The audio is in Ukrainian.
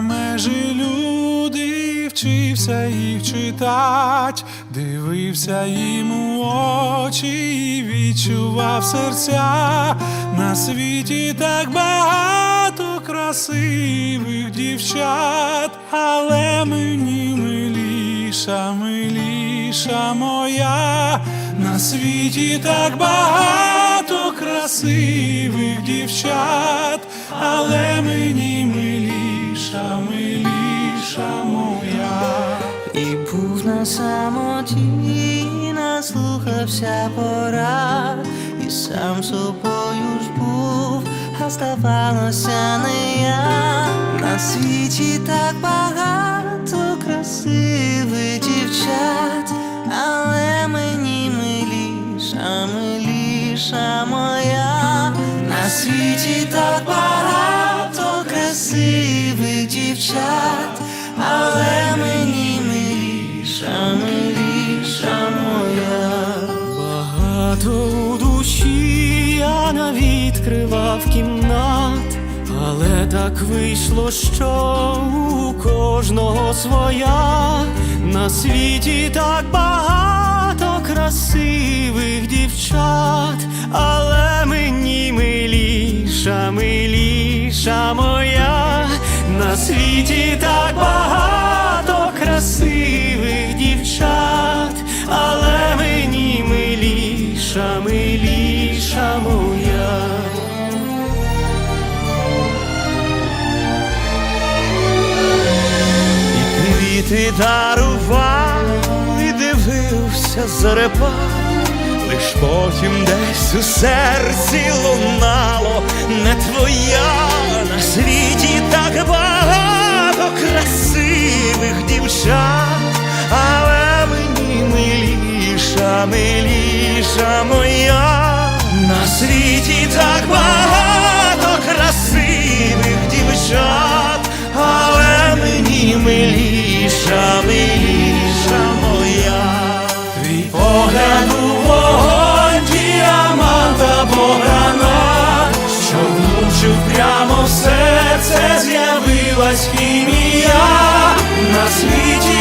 майже люди, вчився їх читать, дивився їм у очі і відчував серця. На світі так багато красивих дівчат, але мені миліша, миліша моя, на світі так багато красивих дівчат, але мені миліша, миліша моя. І був на самоті, наслухався порад, і сам собою ж був, а здавалося не я. На світі так багато красивих дівчат, але мені миліша, миліша моя. На світі так багато красивих дівчат, але мені моя. Багато душі я навідкривав кімнат, але так вийшло, що у кожного своя на світі так багато красивих дівчат, але мені миліша, миліша моя, на світі так багато Квіти дарував і дивився зарепа, лиш потім десь у серці лунало не твоя на світі так багато красивих дівчат, але мені миліша, миліша моя, батьківня на світі.